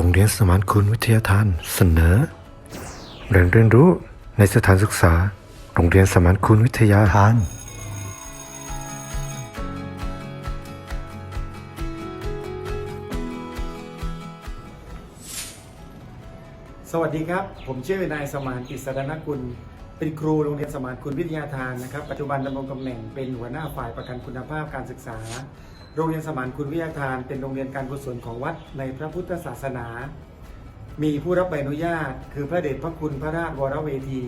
รงเรียนสมานคุณวิทยาทานเสนอเรียนเรียนรู้ในสถานศึกษา โรงเรียนสมานคุณวิทยาทาน สวัสดีครับ ผมชื่อนายสมานกิษดนกุล เป็นครูโรงเรียนสมานคุณวิทยาทานนะครับ ปัจจุบันดำรงตำแหน่งเป็นหัวหน้าฝ่ายประกันคุณภาพการศึกษา โรงเรียนสมานคุณวิทยาทานเป็นโรงเรียนการกุศลของวัดในพระพุทธศาสนา มีผู้รับใบอนุญาต คือพระเดชพระคุณพระราชวรเวที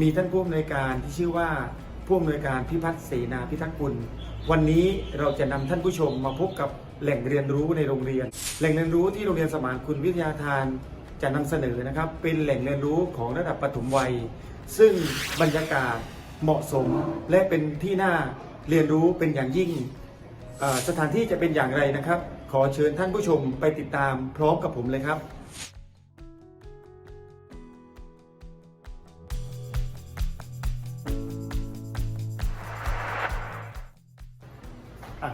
มีท่านผู้อำนวยการที่ชื่อว่าผู้อำนวยการพิพัฒน์เสนาพิทักษ์กุลวันนี้เราจะนำท่านผู้ชมมาพบกับแหล่งเรียนรู้ในโรงเรียน แหล่งเรียนรู้ที่โรงเรียนสมานคุณวิทยาทานจะนำเสนอนะครับ เป็นแหล่งเรียนรู้ของระดับปฐมวัย ซึ่งบรรยากาศเหมาะสมและเป็นที่น่าเรียนรู้เป็นอย่างยิ่ง สถานที่จะเป็นอย่างไรนะครับ ขอเชิญท่านผู้ชมไปติดตามพร้อมกับผมเลยครับ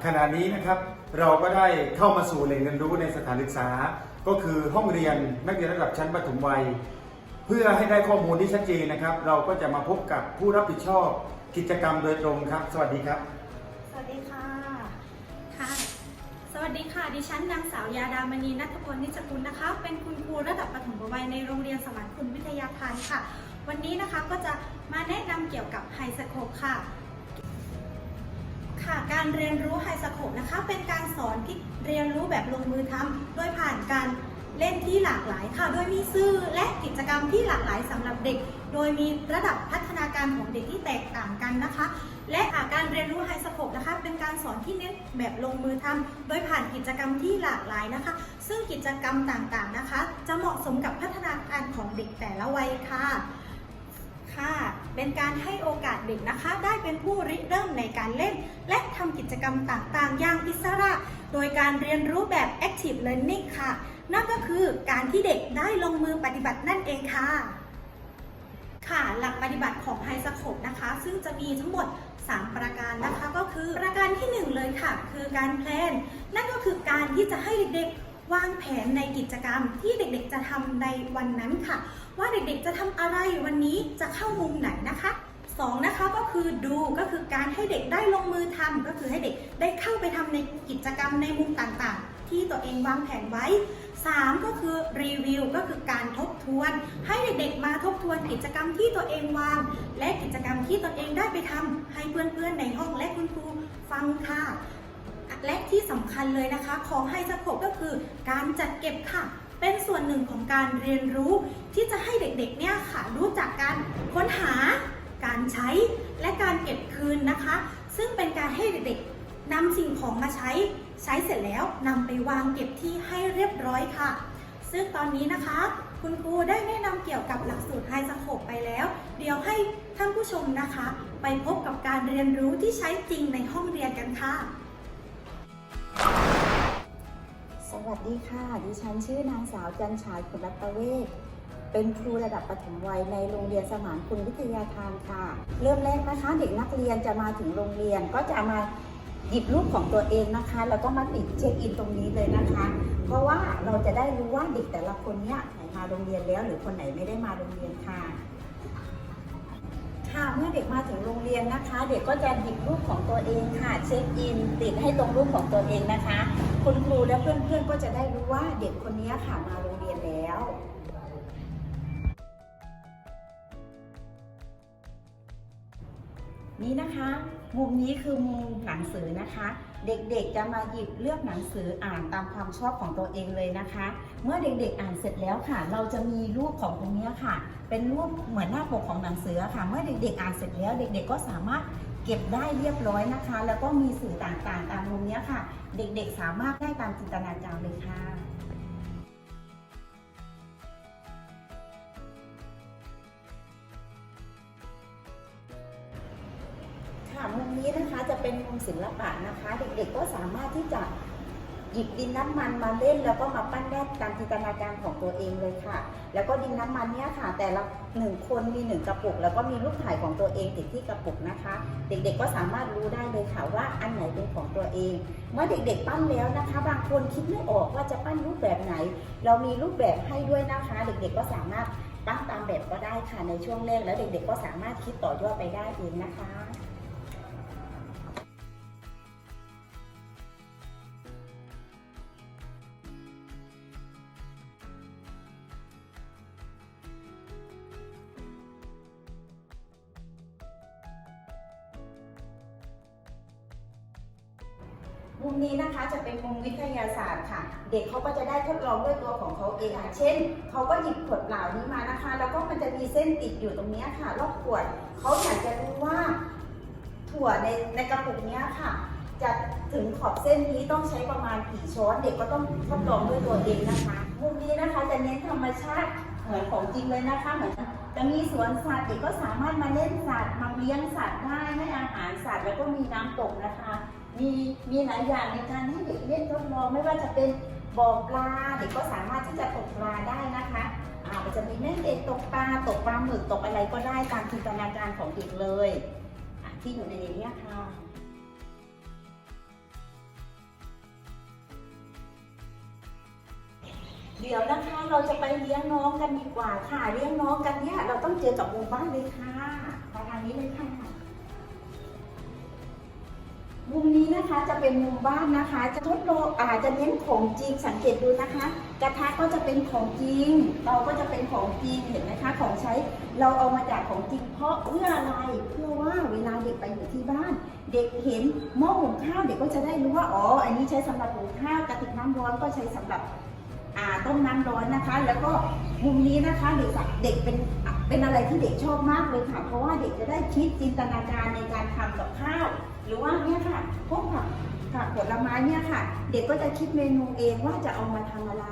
ขณะนี้นะครับเราก็ได้เข้ามาสู่แหล่งเรียนรู้ในสถานศึกษา ก็คือห้องเรียนนักเรียนระดับชั้นประถมวัย เพื่อให้ได้ข้อมูลที่ชัดเจนนะครับ เราก็จะมาพบกับผู้รับผิดชอบกิจกรรมโดยตรงครับ สวัสดีครับ สวัสดีค่ะ ค่ะ สวัสดีค่ะ ดิฉันนางสาวยาดามณีนัทพลนิจกุลนะคะ เป็นคุณครูระดับประถมวัยในโรงเรียนสมานคุณวิทยาทานค่ะ วันนี้นะคะก็จะมาแนะนำเกี่ยวกับไฮสโคปค่ะ ค่ะ การเรียนรู้ไฮสโคปนะคะ เป็นการสอนที่เรียนรู้แบบลงมือทำโดยผ่านการ เล่นที่หลากหลายค่ะ โดยมีสื่อและกิจกรรมที่หลากหลายสำหรับเด็ก โดยมีระดับพัฒนาการของเด็กที่แตกต่างกันนะคะ และาการเรียนรู้ไฮสโคปนะคะ เป็นการสอนที่เน้นแบบลงมือทำโดยผ่านกิจกรรมที่หลากหลายนะคะ ซึ่งกิจกรรมต่างๆนะคะ จะเหมาะสมกับพัฒนาการของเด็กแต่ละวัยค่ะค่ะเป็นการให้โอกาสเด็กนะคะ ได้เป็นผู้ริเริ่มในการเล่น และทำกิจกรรมต่างๆ อย่างอิสระ โดยการเรียนรู้แบบ active learning ค่ะ นั่นก็คือการที่เด็กได้ลงมือปฏิบัตินั่นเองค่ะ ค่ะหลักปฏิบัติของไฮสโคปนะคะ ซึ่งจะมีทั้งหมด 3 ประการนะคะ ก็คือประการที่ 1 เลยค่ะ คือการแพลนนั่นก็คือการที่จะให้เด็กๆวางแผนในกิจกรรมที่เด็กๆจะทำในวันนั้นค่ะ ว่าเด็กๆจะทำอะไรวันนี้จะเข้ามุมไหนนะคะสองนะคะก็คือดูก็คือการให้เด็กได้ลงมือทำก็คือให้เด็กได้เข้าไปทำในกิจกรรมในมุมต่างๆ ที่ตัวเองวางแผนไว้ 3 ก็คือรีวิวก็คือการทบทวน ให้เด็กๆมาทบทวนกิจกรรมที่ตัวเองวาง และกิจกรรมที่ตนเองได้ไปทำให้เพื่อนๆในห้องและคุณครูฟังค่ะ และที่สำคัญเลยนะคะ ของไฮสโคปก็คือการจัดเก็บค่ะ เป็นส่วนหนึ่งของการเรียนรู้ ที่จะให้เด็กๆเนี่ยค่ะรู้จักการค้นหา การใช้และการเก็บคืนนะคะ ซึ่งเป็นการให้เด็กๆนำสิ่งของมาใช้ ใช้เสร็จแล้วนำไปวางเก็บที่ให้เรียบร้อยค่ะ ซึ่งตอนนี้นะคะ คุณครูได้แนะนำเกี่ยวกับหลักสูตรไฮสโคปไปแล้ว เดี๋ยวให้ท่านผู้ชมนะคะ ไปพบกับการเรียนรู้ที่ใช้จริงในห้องเรียนกันค่ะ สวัสดีค่ะ ดิฉันชื่อนางสาวจันฉายขุนรัตเวศเป็นครูระดับประถมวัยในโรงเรียนสมานคุณวิทยาทานค่ะ เริ่มแรกนะคะ เด็กนักเรียนจะมาถึงโรงเรียนก็จะมา หยิบรูปของตัวเองนะคะ แล้วก็มาติดเช็คอินตรงนี้เลยนะคะ เพราะว่าเราจะได้รู้ว่าเด็กแต่ละคนเนี้ยไหนมาโรงเรียนแล้ว หรือคนไหนไม่ได้มาโรงเรียนค่ะค่ะเมื่อเด็กมาถึงโรงเรียนนะคะ เด็กก็จะหยิบรูปของตัวเองค่ะ เช็คอิน ติดให้ตรงรูปของตัวเองนะคะ คุณครูและเพื่อนๆก็จะได้รู้ว่าเด็กคนนี้ค่ะมาโรงเรียนแล้วนี่นะคะ มุมนี้คือมุมหนังสือนะคะ เด็กๆจะมาหยิบเลือกหนังสืออ่านตามความชอบของตัวเองเลยนะคะ เมื่อเด็กๆอ่านเสร็จแล้วค่ะ เราจะมีรูปของตรงนี้ค่ะ เป็นรูปเหมือนหน้าปกของหนังสือค่ะ เมื่อเด็กๆอ่านเสร็จแล้ว เด็กๆก็สามารถเก็บได้เรียบร้อยนะคะ แล้วก็มีสื่อต่างๆ ตามมุมนี้ค่ะ เด็กๆสามารถได้ตามจินตนาการเลยค่ะ เป็นมุมศิลปะนะคะ เด็กๆก็สามารถที่จะหยิบดินน้ำมันมาเล่น แล้วก็มาปั้นแร่ตามจินตนาการของตัวเองเลยค่ะ แล้วก็ดินน้ำมันเนี่ยค่ะ แต่ละหนึ่งคนมีหนึ่งกระปุก แล้วก็มีรูปถ่ายของตัวเองติดที่กระปุกนะคะ เด็กๆก็สามารถรู้ได้เลยค่ะว่าอันไหนเป็นของตัวเอง เมื่อเด็กๆปั้นแล้วนะคะ บางคนคิดไม่ออกว่าจะปั้นรูปแบบไหน เรามีรูปแบบให้ด้วยนะคะ เด็กๆก็สามารถปั้นตามแบบก็ได้ค่ะในช่วงแรกแล้วเด็กๆก็สามารถคิดต่อยอดไปได้เองนะคะ มุมนี้นะคะจะเป็นมุมวิทยาศาสตร์ค่ะ เด็กเขาก็จะได้ทดลองด้วยตัวของเขาเองค่ะเช่นเขาก็หยิบขวดเปล่านี้มานะคะ แล้วก็มันจะมีเส้นติดอยู่ตรงนี้ค่ะรอบขวดเขาอยากจะรู้ว่า ถั่วในในกระปุกนี้ค่ะ จะถึงขอบเส้นนี้ต้องใช้ประมาณกี่ช้อนเด็กก็ต้องทดลองด้วยตัวเองนะคะ มุมนี้นะคะจะเน้นธรรมชาติเหมือนของจริงเลยนะคะเหมือนจะมีสวนสัตว์เด็กก็สามารถมาเล่นสัตว์มาเลี้ยงสัตว์ได้ให้อาหารสัตว์แล้วก็มีน้ำตกนะคะ มีมีหลายอย่างในการให้เด็กเล่นทดลองไม่ว่าจะเป็นบ่อปลาเด็กก็สามารถที่จะตกปลาได้นะคะอ่ามันจะมีแม่เด็กตกปลาตกปลาหมึกตกอะไรก็ได้ตามจินตนาการของเด็กเลยอะที่อยู่ในนี้ค่ะเดี๋ยวนะคะเราจะไปเลี้ยงน้องกันดีกว่าค่ะเลี้ยงน้องกันเนี่ยเราต้องเจอกับหมู่บ้านเลยค่ะมาทางนี้เลยค่ะ มุมนี้นะคะจะเป็นมุมบ้านนะคะ จะทดลองอาจจะเน้นของจริงสังเกตดูนะคะ กระทะก็จะเป็นของจริงเตาก็จะเป็นของจริงเห็นไหมคะ ของใช้เราเอามาจากของจริง เพราะเพื่ออะไรเพื่อว่าเวลาเด็กไปอยู่ที่บ้าน เด็กเห็นหม้อหุงข้าวเด็กก็จะได้รู้ว่าอ๋ออันนี้ใช้สำหรับหุงข้าวกระติกน้ำร้อนก็ใช้สำหรับ ต้มน้ำร้อนนะคะ แล้วก็มุมนี้นะคะเด็กเด็กเป็นเป็นอะไรที่เด็กชอบมากเลยค่ะ เพราะว่าเด็กจะได้คิดจินตนาการในการทำกับข้าว หรือว่าเนี่ยค่ะพวกผักผักผลไม้เนี่ยค่ะ เด็กก็จะคิดเมนูเองว่าจะเอามาทำอะไร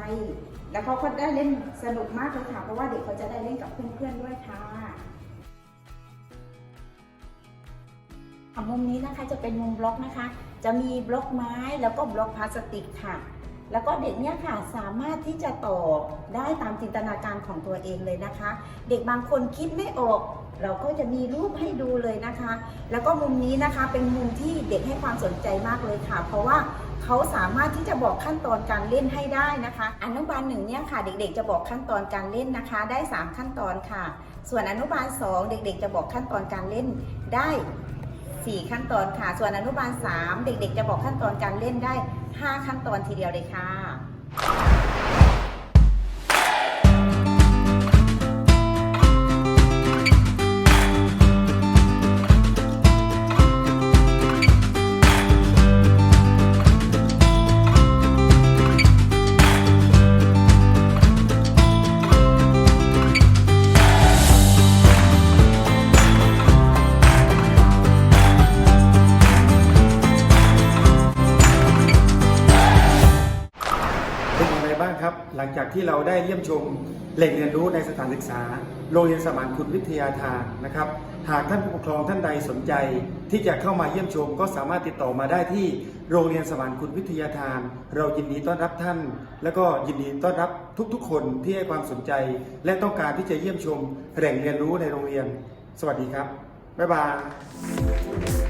แล้วเขาก็ได้เล่นสนุกมากเลยค่ะ เพราะว่าเด็กเขาจะได้เล่นกับเพื่อนๆด้วยค่ะอะมุมนี้นะคะจะเป็นมุมบล็อกนะคะ จะมีบล็อกไม้แล้วก็บล็อกพลาสติกค่ะ แล้วก็เด็กเนี่ยค่ะสามารถที่จะต่อได้ตามจินตนาการของตัวเองเลยนะคะ เด็กบางคนคิดไม่ออก เราก็จะมีรูปให้ดูเลยนะคะ แล้วก็มุมนี้นะคะเป็นมุมที่เด็กให้ความสนใจมากเลยค่ะ เพราะว่าเขาสามารถที่จะบอกขั้นตอนการเล่นให้ได้นะคะอนุบาลหนึ่งเนี่ยค่ะ เด็กๆ จะบอกขั้นตอนการเล่นนะคะ ได้ 3 ขั้นตอนค่ะ ส่วนอนุบาล 2 เด็กๆ จะบอกขั้นตอนการเล่นได้ 4 ขั้นตอนค่ะ ส่วนอนุบาล 3 เด็กๆ จะบอกขั้นตอนการเล่นได้ 5 ขั้นตอนทีเดียวเลยค่ะ ลังจากที่เราได้เยี่ยมชมแหล่งเรียนรู้ในสถานศึกษา โรงเรียนสมานคุณวิทยาทานนะครับ หากท่านผู้ปกครองท่านใดสนใจ ที่จะเข้ามาเยี่ยมชม ก็สามารถติดต่อมาได้ที่โรงเรียนสมานคุณวิทยาทาน เรายินดีต้อนรับท่าน แล้วก็ยินดีต้อนรับทุกๆ คนที่ให้ความสนใจ และต้องการที่จะเยี่ยมชมแหล่งเรียนรู้ในโรงเรียน สวัสดีครับบ๊ายบาย